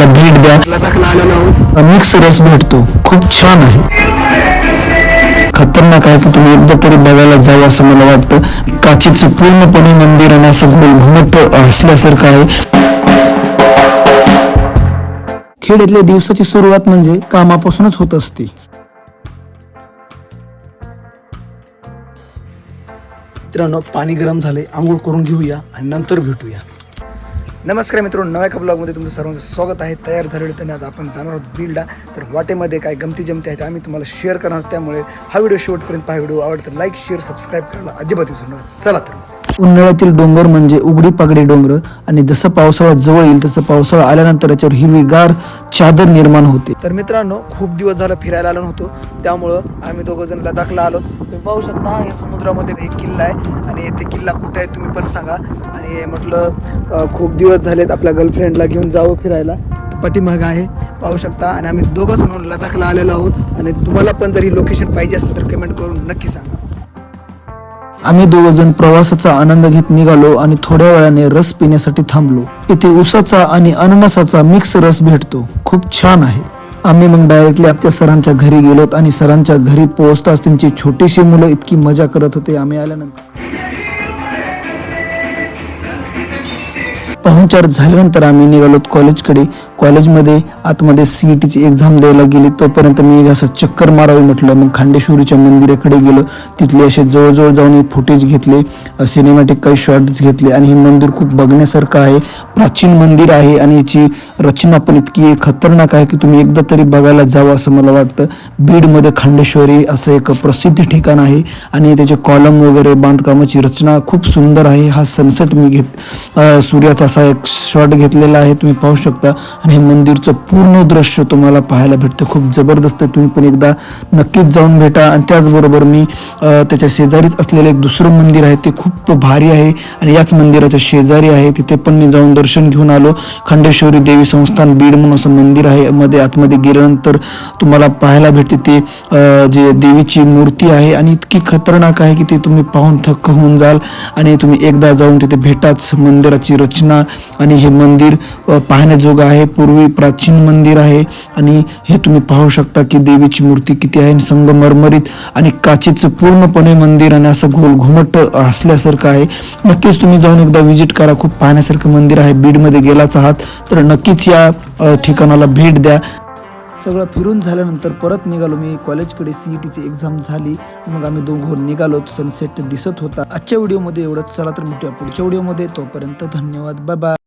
ठिकाणाला भेट द्या. मिक्स रस भेटतो. खूप छान आहे. खतरनाक आहे की तुम्ही एकदा तरी बघायला जावं असं मला वाटतं. काचेचं पूर्णपणे मंदिर आणि असं गोल घुमट असल्यासारखं आहे. खेड्यातल्या दिवसाची सुरुवात म्हणजे कामापासूनच होत असते. मित्रांनो पाणी गरम झाले आंघोळ करून घेऊया आणि नंतर भेटूया. नमस्कार मित्रांनो नव्या एका ब्लॉगमध्ये तुमचं सर्वांचं स्वागत आहे. तयार झालेलं त्यांनी आता आपण जाणार आहोत बिल्डा. तर वाटेमध्ये काय गमती जमती आहेत आम्ही तुम्हाला शेअर करणार आहोत. त्यामुळे हा व्हिडिओ शेवटपर्यंत पहा. व्हिडिओ आवडतं लाईक शेअर सबस्क्राईब करायला अजिबात विसरू नका. चला तर उन्हाळ्यातील डोंगर म्हणजे उघडी पागडी डोंगर आणि जसं पावसाळा जवळ येईल तसं पावसाळा आल्यानंतर याच्यावर हिरवीगार चादर निर्माण होते. तर मित्रांनो खूप दिवस झालं फिरायला आलो नव्हतो. त्यामुळं आम्ही दोघं जण लडाखला आलो. तुम्ही पाहू शकता हे समुद्रामध्ये एक किल्ला आहे आणि ते किल्ला कुठे आहे तुम्ही पण सांगा. आणि म्हटलं खूप दिवस झालेत आपल्या गर्लफ्रेंडला घेऊन जावं फिरायला. पाठीमाग आहे पाहू शकता. आणि आम्ही दोघंच म्हणून लडाखला आलेलो आहोत. आणि तुम्हाला पण जर ही लोकेशन पाहिजे असेल तर कमेंट करून नक्की सांगा. आम्ही दोघजण प्रवासाचा आनंद घेत निघालो आणि थोड्या वेळाने रस पिण्यासाठी थांबलो. इथे उसाचा आणि अननसाचा मिक्स रस भेटतो. खूप छान आहे. आम्ही मग डायरेक्टली आमच्या सरांच्या घरी गेलोत आणि सरांच्या घरी पोहोचताच त्यांची छोटीशी मुलं इतकी मजा करत होते. आम्ही आल्यानंतर पाहुणचार झाल्यानंतर आम्ही निघालोत कॉलेजकडे. कॉलेजमध्ये आतमध्ये सी टीची एक्झाम द्यायला गेली. तोपर्यंत मी असं चक्कर मारावी म्हटलं. मग खांडेश्वरीच्या मंदिराकडे गेलो. तिथले असे जवळजवळ जाऊन फुटेज घेतले. सिनेमॅटिक काही शॉर्ट्स घेतले. आणि हे मंदिर खूप बघण्यासारखं आहे. प्राचीन मंदिर आहे. आणि याची रचना पण इतकी खतरनाक आहे की तुम्ही एकदा तरी बघायला जावं असं मला वाटतं. बीडमध्ये खांडेश्वरी असं एक प्रसिद्ध ठिकाण आहे. आणि त्याचे कॉलम वगैरे बांधकामाची रचना खूप सुंदर आहे. हा सनसेट मी घेत सूर्याचा असा एक शॉट घेतलेला आहे तुम्ही पाहू शकता. आणि हे मंदिरचं पूर्ण दृश्य तुम्हाला पाहायला भेटतं. खूप जबरदस्त आहे. तुम्ही पण एकदा नक्कीच जाऊन भेटा. आणि त्याचबरोबर मी त्याच्या शेजारीच असलेलं एक दुसरं मंदिर आहे ते खूप भारी आहे. आणि याच मंदिराच्या शेजारी आहे. तिथे पण मी जाऊन दर्शन घेऊन आलो. खंडेश्वरी देवी संस्थान बीड म्हणून असं मंदिर आहे. मध्ये आतमध्ये गेल्यानंतर तुम्हाला पाहायला भेटते ते जे देवीची मूर्ती आहे. आणि इतकी खतरनाक आहे की ते तुम्ही पाहून थक्क होऊन जाल. आणि तुम्ही एकदा जाऊन तिथे भेटाच मंदिराची रचना आणि हे मंदिर पाहण्याजोगं आहे. पूर्वी प्राचीन मंदिर आहे. आणि हे तुम्ही पाहू शकता की देवीची मूर्ती किती आहे संगमरमरीत आणि काचेचं पूर्णपणे मंदिर आणि असं गोल घुमट असल्यासारखं आहे. नक्कीच तुम्ही जाऊन एकदा व्हिजिट करा. खूप पाहण्यासारखं मंदिर आहे. बीडमध्ये गेलाच आहात. तर नक्कीच या ठिकाणाला भेट द्या. सगळं फिरून झाल्यानंतर परत निघालो. मी कॉलेजकडे सी ई टीची एक्झाम झाली. मग आम्ही दोघं निघालो. सनसेट दिसत होता. आजच्या व्हिडिओमध्ये एवढंच. चला तर भेटूया पुढच्या व्हिडिओमध्ये तोपर्यंत धन्यवाद. Bye bye